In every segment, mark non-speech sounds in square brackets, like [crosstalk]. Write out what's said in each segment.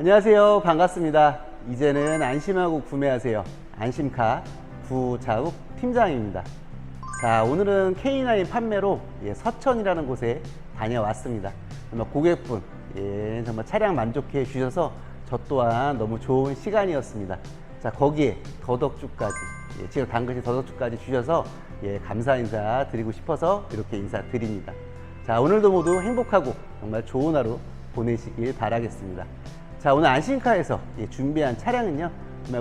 안녕하세요. 반갑습니다. 이제는 안심하고 구매하세요. 안심카 부자욱 팀장입니다. 자, 오늘은 K9 판매로 예, 서천이라는 곳에 다녀왔습니다. 정말 고객분, 예, 정말 차량 만족해 주셔서 저 또한 너무 좋은 시간이었습니다. 자, 거기에 더덕주까지, 예, 지금 당근이 더덕주까지 주셔서 예, 감사 인사 드리고 싶어서 이렇게 인사 드립니다. 자, 오늘도 모두 행복하고 정말 좋은 하루 보내시길 바라겠습니다. 자, 오늘 안심카에서 예, 준비한 차량은요,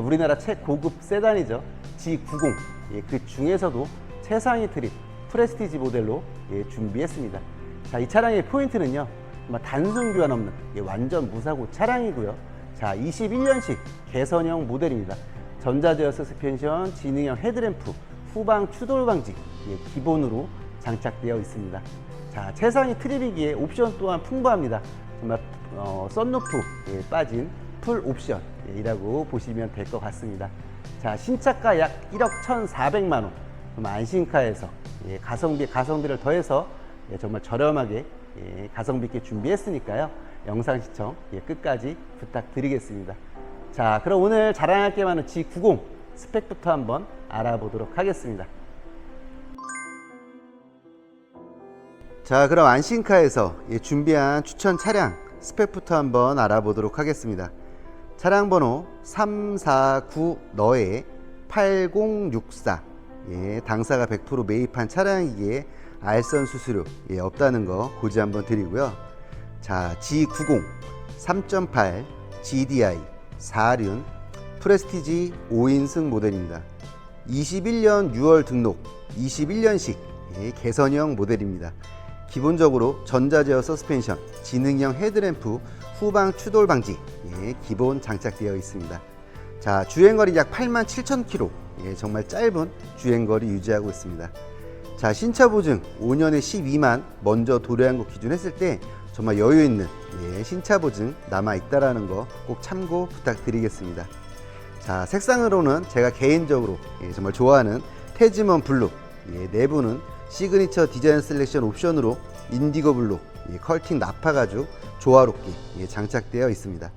우리나라 최고급 세단이죠. G90. 예, 그 중에서도 최상위 트립 프레스티지 모델로 예, 준비했습니다. 자, 이 차량의 포인트는요, 단순 교환 없는 예, 완전 무사고 차량이고요. 자, 21년식 개선형 모델입니다. 전자제어 서스펜션, 지능형 헤드램프, 후방 추돌 방지 예, 기본으로 장착되어 있습니다. 자, 최상위 트립이기에 옵션 또한 풍부합니다. 정말 어, 썬루프 예, 빠진 풀 옵션이라고 보시면 될 것 같습니다. 자, 신차가 약 1억 1,400만 원. 정말 안심카에서 예, 가성비 가성비를 더해서 예, 정말 저렴하게 예, 가성비 있게 준비했으니까요. 영상 시청 예, 끝까지 부탁드리겠습니다. 자, 그럼 오늘 자랑할 게 많은 G90 스펙부터 한번 알아보도록 하겠습니다. 자, 그럼 안심카에서 예, 준비한 추천 차량 스펙부터 한번 알아보도록 하겠습니다. 차량 번호 349 너의 8064. 예, 당사가 100% 매입한 차량이기에 알선 수수료 예, 없다는 거 고지 한번 드리고요. 자, G90 3.8 GDI 4륜 프레스티지 5인승 모델입니다. 21년 6월 등록, 21년식 예, 개선형 모델입니다. 기본적으로 전자제어 서스펜션, 지능형 헤드램프, 후방 추돌 방지 예, 기본 장착되어 있습니다. 자 주행거리 약 8만 7천 킬로, 예, 정말 짧은 주행거리 유지하고 있습니다. 자 신차 보증 5년에 12만 먼저 도래한 거 기준했을 때 정말 여유 있는 예, 신차 보증 남아 있다라는 거 꼭 참고 부탁드리겠습니다. 자 색상으로는 제가 개인적으로 예, 정말 좋아하는 태지먼 블루 예, 내부는 시그니처 디자인 셀렉션 옵션으로 인디고 블루 예, 컬팅 나파 가죽 조화롭게 예, 장착되어 있습니다.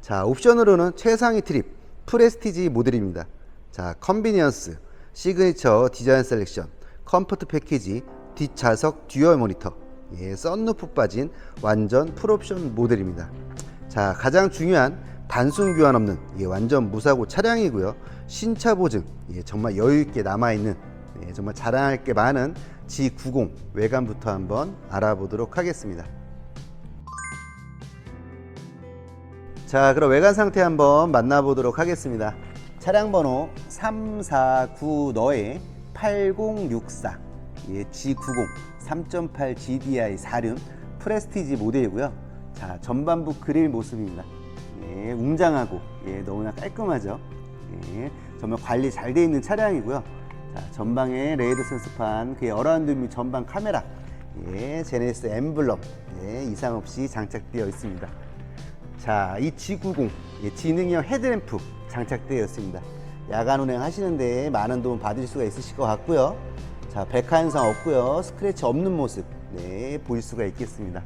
자 옵션으로는 최상위 트립 프레스티지 모델입니다. 자 컨비니언스 시그니처 디자인 셀렉션 컴포트 패키지 뒷좌석 듀얼 모니터 예, 썬루프 빠진 완전 풀옵션 모델입니다. 자 가장 중요한 단순 교환 없는 예, 완전 무사고 차량이고요. 신차 보증 예, 정말 여유 있게 남아 있는 예, 정말 자랑할 게 많은 G90 외관부터 한번 알아보도록 하겠습니다. 자, 그럼 외관 상태 한번 만나보도록 하겠습니다. 차량 번호 349 너의 8064 예, G90 3.8 GDI 4륜 프레스티지 모델이고요. 자, 전반부 그릴 모습입니다. 예, 웅장하고 예, 너무나 깔끔하죠. 예, 정말 관리 잘 돼 있는 차량이고요. 자, 전방에 레이더 센스판, 그의 어라운드 미 전방 카메라, 예, 제네시스 엠블럼 예, 이상 없이 장착되어 있습니다. 자, 이 G90 예, 지능형 헤드램프 장착되어 있습니다. 야간 운행 하시는데 많은 도움 받을 수가 있으실 것 같고요. 자, 백화 현상 없고요. 스크래치 없는 모습 네, 보일 수가 있겠습니다.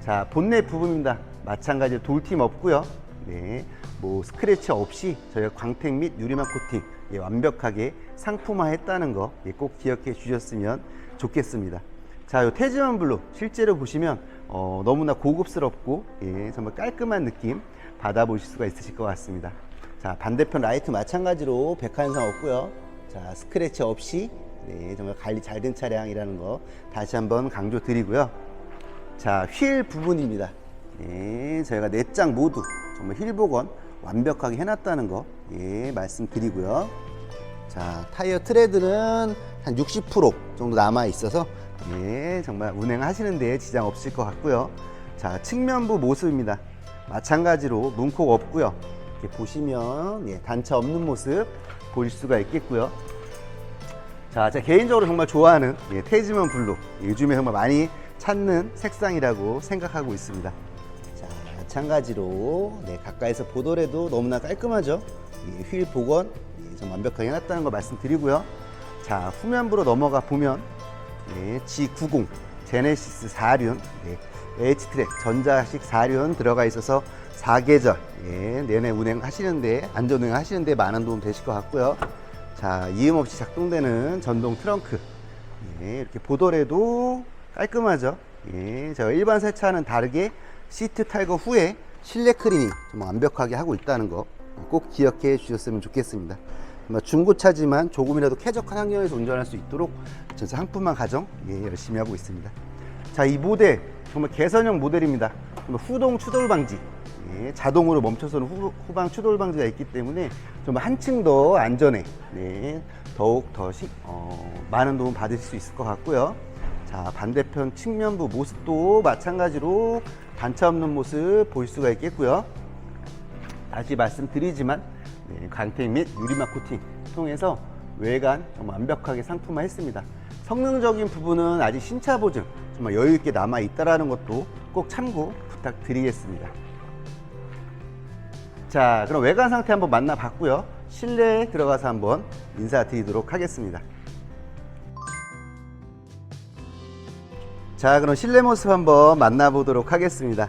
자, 본넷 부분입니다. 마찬가지로 돌팀 없고요. 네, 뭐 스크래치 없이 저희가 광택 및 유리막 코팅 예, 완벽하게 상품화했다는 거 꼭 기억해 주셨으면 좋겠습니다. 자, 요 태지만 블루 실제로 보시면 어, 너무나 고급스럽고 예, 정말 깔끔한 느낌 받아보실 수가 있으실 것 같습니다. 자, 반대편 라이트 마찬가지로 백화현상 없고요. 자, 스크래치 없이 네, 정말 관리 잘 된 차량이라는 거 다시 한번 강조 드리고요. 자, 휠 부분입니다. 예, 저희가 네 장 모두 정말 휠 복원 완벽하게 해놨다는 거 예, 말씀드리고요. 자, 타이어 트레드는 한 60% 정도 남아 있어서 예, 정말 운행하시는 데 지장 없을 것 같고요. 자, 측면부 모습입니다. 마찬가지로 문콕 없고요. 이렇게 보시면 예, 단차 없는 모습 보실 수가 있겠고요. 자, 제가 개인적으로 정말 좋아하는 예, 테이즈먼 블루. 요즘에 정말 많이 찾는 색상이라고 생각하고 있습니다. 자, 마찬가지로 네, 가까이서 보더라도 너무나 깔끔하죠. 예, 휠 복원 예, 좀 완벽하게 해놨다는 거 말씀드리고요. 자, 후면부로 넘어가 보면 네, G90 제네시스 4륜 네, H트랙 전자식 4륜 들어가 있어서 사계절 예, 내내 운행하시는데 안전 운행 하시는데 많은 도움 되실 것 같고요. 자 이음 없이 작동되는 전동 트렁크 예, 이렇게 보더라도 깔끔하죠. 예, 제가 일반 세차는 다르게 시트 탈거 후에 실내 클리닝 좀 완벽하게 하고 있다는 거 꼭 기억해 주셨으면 좋겠습니다. 정말 중고차지만 조금이라도 쾌적한 환경에서 운전할 수 있도록 저 상품만 가정 예, 열심히 하고 있습니다. 자, 이 모델 정말 개선형 모델입니다. 정말 후동 추돌 방지, 예, 자동으로 멈춰서는 후, 후방 추돌 방지가 있기 때문에 좀 한층 더 안전에 네, 더욱 더 시, 어, 많은 도움 받으실 수 있을 것 같고요. 자, 반대편 측면부 모습도 마찬가지로 단차 없는 모습 볼 수가 있겠고요. 다시 말씀드리지만 네, 광택 및 유리막 코팅 통해서 외관 정말 완벽하게 상품화했습니다. 성능적인 부분은 아직 신차 보증 정말 여유 있게 남아 있다라는 것도 꼭 참고 부탁드리겠습니다. 자, 그럼 외관 상태 한번 만나봤고요. 실내에 들어가서 한번 인사드리도록 하겠습니다. 자, 그럼 실내 모습 한번 만나보도록 하겠습니다.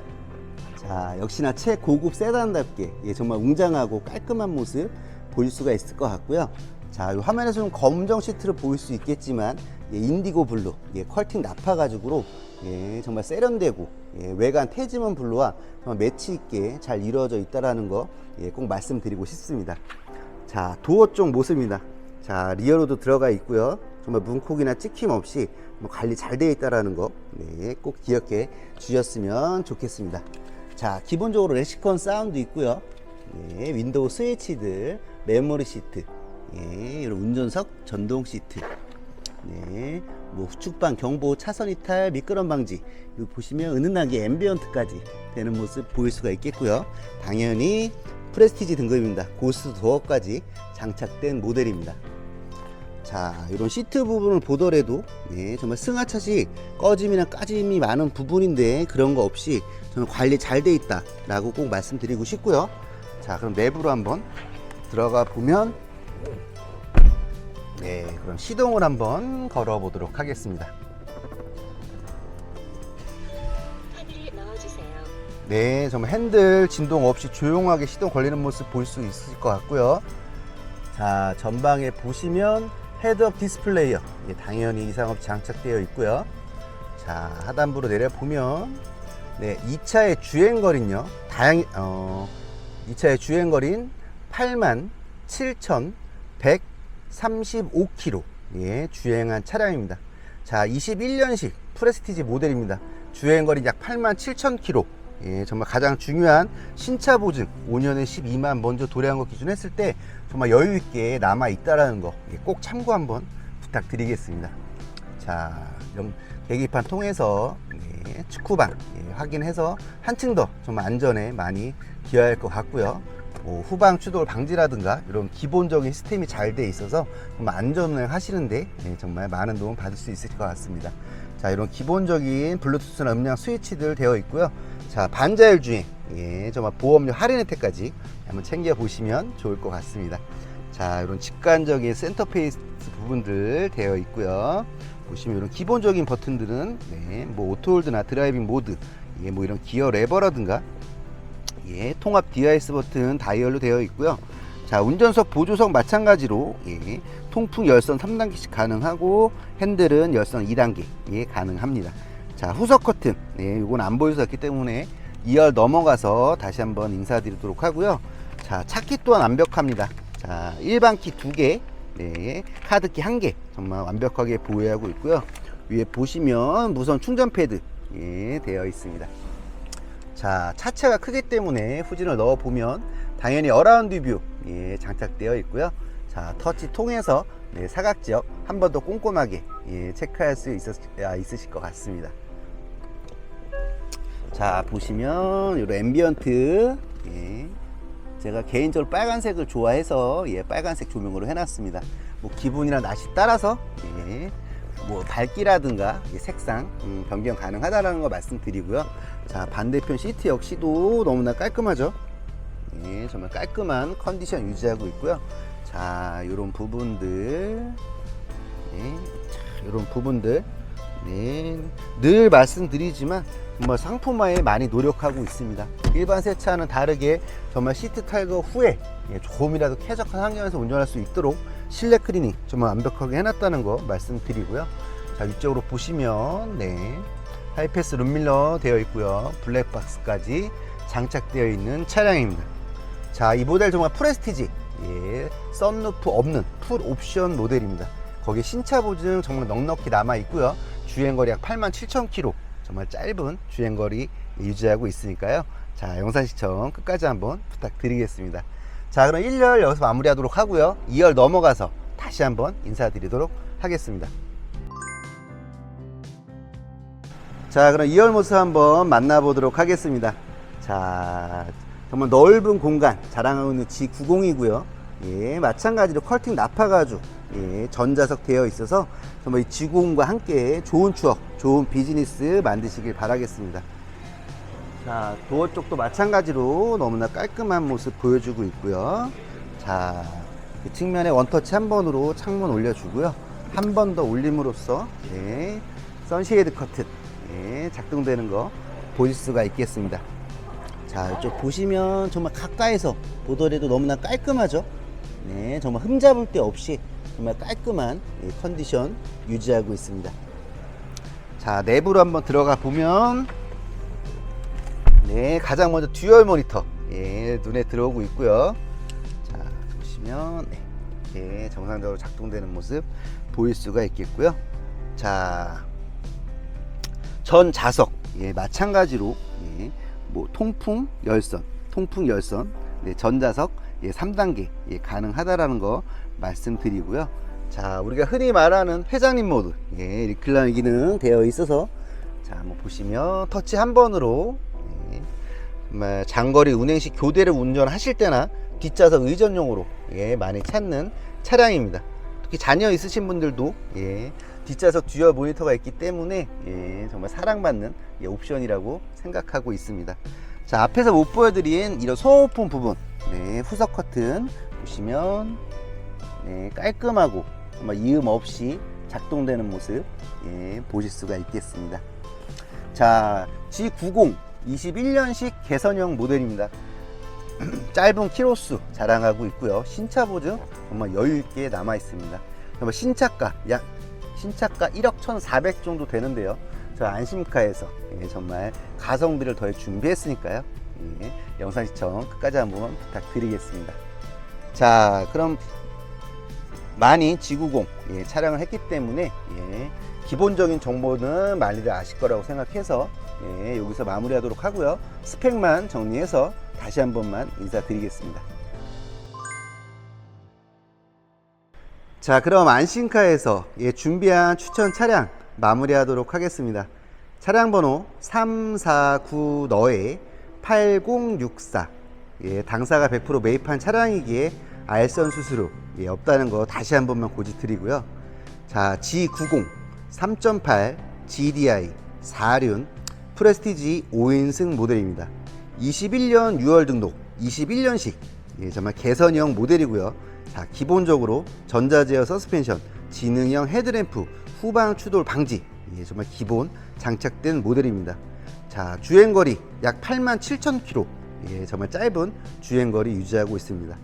자, 역시나 최고급 세단답게 예, 정말 웅장하고 깔끔한 모습 보일 수가 있을 것 같고요. 자, 이 화면에서 좀 검정 시트를 보일 수 있겠지만 예, 인디고 블루, 예, 컬팅 나파 가죽으로 예, 정말 세련되고 예, 외관 태지먼 블루와 정말 매치 있게 잘 이루어져 있다라는 거 예, 꼭 말씀드리고 싶습니다. 자, 도어 쪽 모습입니다. 자, 리어로도 들어가 있고요. 정말 문콕이나 찍힘 없이 뭐 관리 잘 되어 있다라는 거, 네, 꼭 기억해 주셨으면 좋겠습니다. 자, 기본적으로 레시콘 사운드 있고요. 예, 윈도우 스위치들, 메모리 시트, 예, 이런 운전석 전동 시트, 네, 뭐 후축방 경보 차선 이탈 미끄럼 방지 보시면 은은하게 앰비언트까지 되는 모습 보일 수가 있겠고요. 당연히 프레스티지 등급입니다. 고스 도어까지 장착된 모델입니다. 자, 이런 시트 부분을 보더라도 네, 정말 승하차시 꺼짐이나 까짐이 많은 부분인데 그런 거 없이 저는 관리 잘 돼 있다 라고 꼭 말씀드리고 싶고요. 자, 그럼 내부로 한번 들어가 보면 네, 그럼 시동을 한번 걸어 보도록 하겠습니다. 네, 정말 핸들 진동 없이 조용하게 시동 걸리는 모습 볼 수 있을 것 같고요. 자, 전방에 보시면 헤드업 디스플레이어 예, 당연히 이상 없이 장착되어 있고요. 자, 하단부로 내려 보면 네, 2차의 주행 거리는요. 다양 어 2차의 주행 거리는 8만 7,135km 예, 주행한 차량입니다. 자, 21년식 프레스티지 모델입니다. 주행 거리 약 8만 7천 km. 예, 정말 가장 중요한 신차 보증 5년에 12만 먼저 도래한 것 기준 했을 때 정말 여유 있게 남아 있다라는 거 꼭 참고 한번 부탁드리겠습니다. 자, 이런 계기판 통해서 예, 축구방 예, 확인해서 한층 더 정말 안전에 많이 기여할 것 같고요. 뭐 후방 추돌 방지라든가 이런 기본적인 시스템이 잘 돼 있어서 정말 안전운행 하시는데 예, 정말 많은 도움 받을 수 있을 것 같습니다. 자, 이런 기본적인 블루투스나 음량 스위치들 되어 있고요. 자, 반자율 주행, 예, 정말 보험료 할인 혜택까지 한번 챙겨 보시면 좋을 것 같습니다. 자, 이런 직관적인 센터페이스 부분들 되어 있고요. 보시면 이런 기본적인 버튼들은 네, 뭐 오토홀드나 드라이빙 모드, 예, 뭐 이런 기어 레버라든가 예, 통합 DIS 버튼 다이얼로 되어 있고요. 자, 운전석 보조석 마찬가지로 예, 통풍 열선 3단계씩 가능하고 핸들은 열선 2단계 예, 가능합니다. 자, 후석 커튼. 예, 이건 안 보여줬기 때문에 2열 넘어가서 다시 한번 인사드리도록 하고요. 자, 차키 또한 완벽합니다. 자, 일반 키 2개, 네, 카드 키 1개 정말 완벽하게 보유하고 있고요. 위에 보시면 무선 충전 패드 예, 되어 있습니다. 자, 차체가 크기 때문에 후진을 넣어 보면 당연히 어라운드 뷰 예, 장착되어 있고요. 자, 터치 통해서 네, 사각 지역 한 번 더 꼼꼼하게 예, 체크할 수 있었, 아, 있으실 것 같습니다. 자, 보시면 이런 앰비언트 예, 제가 개인적으로 빨간색을 좋아해서 예, 빨간색 조명으로 해놨습니다. 뭐 기분이나 날씨 따라서 예, 뭐 밝기라든가 이 색상 음, 변경 가능하다라는 거 말씀드리고요. 자 반대편 시트 역시도 너무나 깔끔하죠. 예, 정말 깔끔한 컨디션 유지하고 있고요. 자 이런 부분들, 예, 자, 이런 부분들 네, 늘 말씀드리지만 정말 상품화에 많이 노력하고 있습니다. 일반 세차와는 다르게 정말 시트 탈거 후에 예, 조금이라도 쾌적한 환경에서 운전할 수 있도록 실내 클리닝 정말 완벽하게 해놨다는 거 말씀드리고요. 자 위쪽으로 보시면 네 하이패스 룸밀러 되어 있고요. 블랙박스까지 장착되어 있는 차량입니다. 자, 이 모델 정말 프레스티지. 예, 썬루프 없는 풀 옵션 모델입니다. 거기에 신차 보증 정말 넉넉히 남아 있고요. 주행거리 약 8만 7천 킬로. 정말 짧은 주행거리 유지하고 있으니까요. 자, 영상 시청 끝까지 한번 부탁드리겠습니다. 자, 그럼 1열 여기서 마무리하도록 하고요. 2열 넘어가서 다시 한번 인사드리도록 하겠습니다. 자, 그럼 2열 모습 한번 만나보도록 하겠습니다. 자, 정말 넓은 공간 자랑하고 있는 G90이고요. 예, 마찬가지로 컬팅 나파 가죽 예, 전자석 되어 있어서 정말 이 G90과 함께 좋은 추억, 좋은 비즈니스 만드시길 바라겠습니다. 자, 도어 쪽도 마찬가지로 너무나 깔끔한 모습 보여주고 있고요. 자, 이 측면에 원터치 한 번으로 창문 올려주고요. 한 번 더 올림으로써 예, 선쉐이드 커튼 예, 작동되는 거 보실 수가 있겠습니다. 자, 이쪽 보시면 정말 가까이서 보더라도 너무나 깔끔하죠? 네, 정말 흠잡을 데 없이 정말 깔끔한 예, 컨디션 유지하고 있습니다. 자, 내부로 한번 들어가 보면 네, 가장 먼저 듀얼 모니터 예, 눈에 들어오고 있고요. 자, 보시면 네, 이렇게 정상적으로 작동되는 모습 보일 수가 있겠고요. 자, 전 좌석 예, 마찬가지로 예, 뭐 통풍 열선, 통풍 열선, 네, 전자석 예, 3단계 예, 가능하다라는 거 말씀드리고요. 자, 우리가 흔히 말하는 회장님 모드 예, 리클라임 기능 되어 있어서 자, 한번 보시면 터치 한 번으로 예, 정말 장거리 운행 시 교대를 운전하실 때나 뒷좌석 의전용으로 예, 많이 찾는 차량입니다. 특히 자녀 있으신 분들도 예, 뒷좌석 듀얼 모니터가 있기 때문에 예, 정말 사랑받는 예, 옵션이라고 생각하고 있습니다. 자 앞에서 못 보여드린 이런 소모품 부분 네, 후석 커튼 보시면 네, 깔끔하고 이음 없이 작동되는 모습 예, 보실 수가 있겠습니다. 자 G90 21년식 개선형 모델입니다. [clears throat] 짧은 키로수 자랑하고 있고요. 신차 보증 정말 여유 있게 남아 있습니다. 신차가 약 신차가 1억 1,400 정도 되는데요. 저 안심카에서 예, 정말 가성비를 더해 준비했으니까요. 예, 영상 시청 끝까지 한번 부탁드리겠습니다. 자, 그럼 많이 G90 예, 촬영을 했기 때문에 예, 기본적인 정보는 많이들 아실 거라고 생각해서 예, 여기서 마무리하도록 하고요. 스펙만 정리해서 다시 한 번만 인사드리겠습니다. 자, 그럼 안신카에서 예, 준비한 추천 차량 마무리하도록 하겠습니다. 차량 번호 349 너의 8064. 예, 당사가 100% 매입한 차량이기에 알선 수수료 예, 없다는 거 다시 한 번만 고지드리고요. 자, G90 3.8 GDI 4륜 프레스티지 5인승 모델입니다. 21년 6월 등록, 21년식 예, 정말 개선형 모델이고요. 자, 기본적으로 전자제어 서스펜션, 지능형 헤드램프, 후방 추돌 방지 예, 정말 기본 장착된 모델입니다. 자, 주행거리 약 8만 7천 킬로 예, 정말 짧은 주행거리 유지하고 있습니다.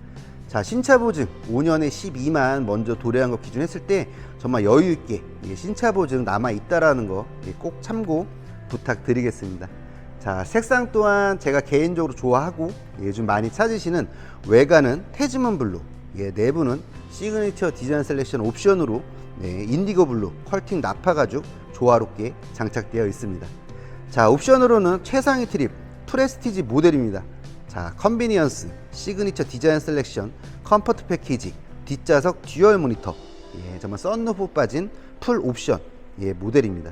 자, 신차 보증 5년에 12만 먼저 도래한 거 기준했을 때 정말 여유 있게 예, 신차 보증 남아 있다라는 거 꼭 참고 부탁드리겠습니다. 자, 색상 또한 제가 개인적으로 좋아하고 예, 좀 많이 찾으시는 외관은 태즈먼 블루, 예, 내부는 시그니처 디자인 셀렉션 옵션으로 네, 인디고 블루, 컬팅 나파 가죽 조화롭게 장착되어 있습니다. 자, 옵션으로는 최상위 트립 프레스티지 모델입니다. 자, 컨비니언스, 시그니처 디자인 셀렉션, 컴포트 패키지, 뒷좌석 듀얼 모니터, 예, 정말 썬루프 빠진 풀 옵션 예, 모델입니다.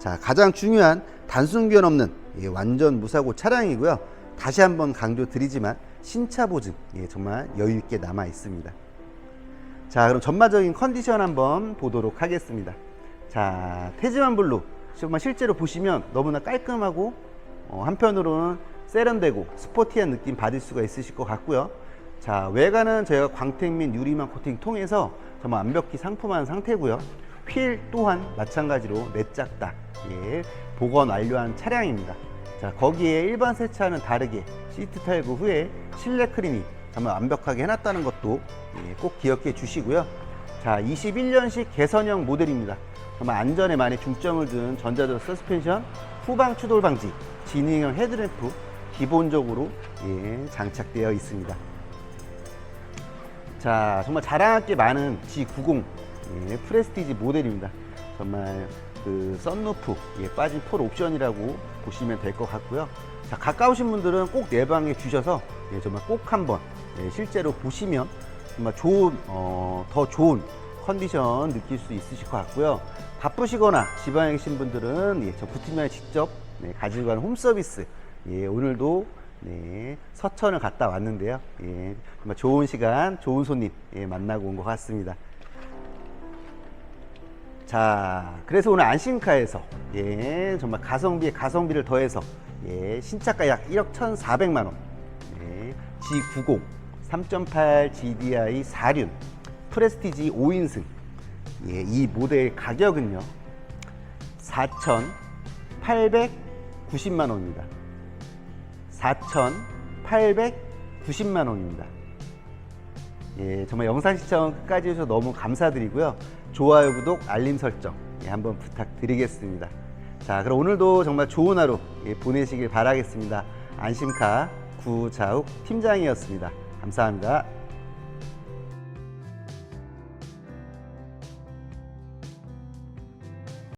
자, 가장 중요한 단순 교환 없는 예, 완전 무사고 차량이고요. 다시 한번 강조드리지만 신차 보증 예, 정말 여유 있게 남아 있습니다. 자, 그럼 전반적인 컨디션 한번 보도록 하겠습니다. 자, 태지만 블루 정말 실제로 보시면 너무나 깔끔하고 어, 한편으로는 세련되고 스포티한 느낌 받을 수가 있으실 것 같고요. 자, 외관은 저희가 광택 및 유리막 코팅 통해서 정말 완벽히 상품화한 상태고요. 휠 또한 마찬가지로 내짝다 예, 복원 완료한 차량입니다. 자 거기에 일반 세차와는 다르게 시트 탈거 후에 실내 크리미 정말 완벽하게 해놨다는 것도 예, 꼭 기억해 주시고요. 자 21년식 개선형 모델입니다. 정말 안전에 많이 중점을 둔 전자적 서스펜션, 후방 추돌 방지, 지능형 헤드램프 기본적으로 예, 장착되어 있습니다. 자, 정말 자랑할 게 많은 G90 예, 프레스티지 모델입니다. 정말 그 썬루프 예, 빠진 폴 옵션이라고 보시면 될 것 같고요. 자, 가까우신 분들은 꼭 내방해 주셔서 예, 정말 꼭 한번 예, 실제로 보시면 정말 좋은 어, 더 좋은 컨디션 느낄 수 있으실 것 같고요. 바쁘시거나 지방에 계신 분들은 예, 저 구팀장이 직접 네, 가지고 가는 홈 서비스 예, 오늘도 네, 서천을 갔다 왔는데요. 예, 정말 좋은 시간, 좋은 손님 예, 만나고 온 것 같습니다. 자, 그래서 오늘 안심카에서 예, 정말 가성비에 가성비를 더해서 예, 신차가 약 1억 1,400만 원, 예, G90 3.8 GDI 4륜 프레스티지 5인승 예, 이 모델 가격은요 4,890만 원입니다. 4,890만 원입니다. 예, 정말 영상 시청 끝까지 해주셔서 너무 감사드리고요. 좋아요, 구독, 알림 설정 예, 한번 부탁드리겠습니다. 자, 그럼 오늘도 정말 좋은 하루 예, 보내시길 바라겠습니다. 안심카 구자욱 팀장이었습니다. 감사합니다.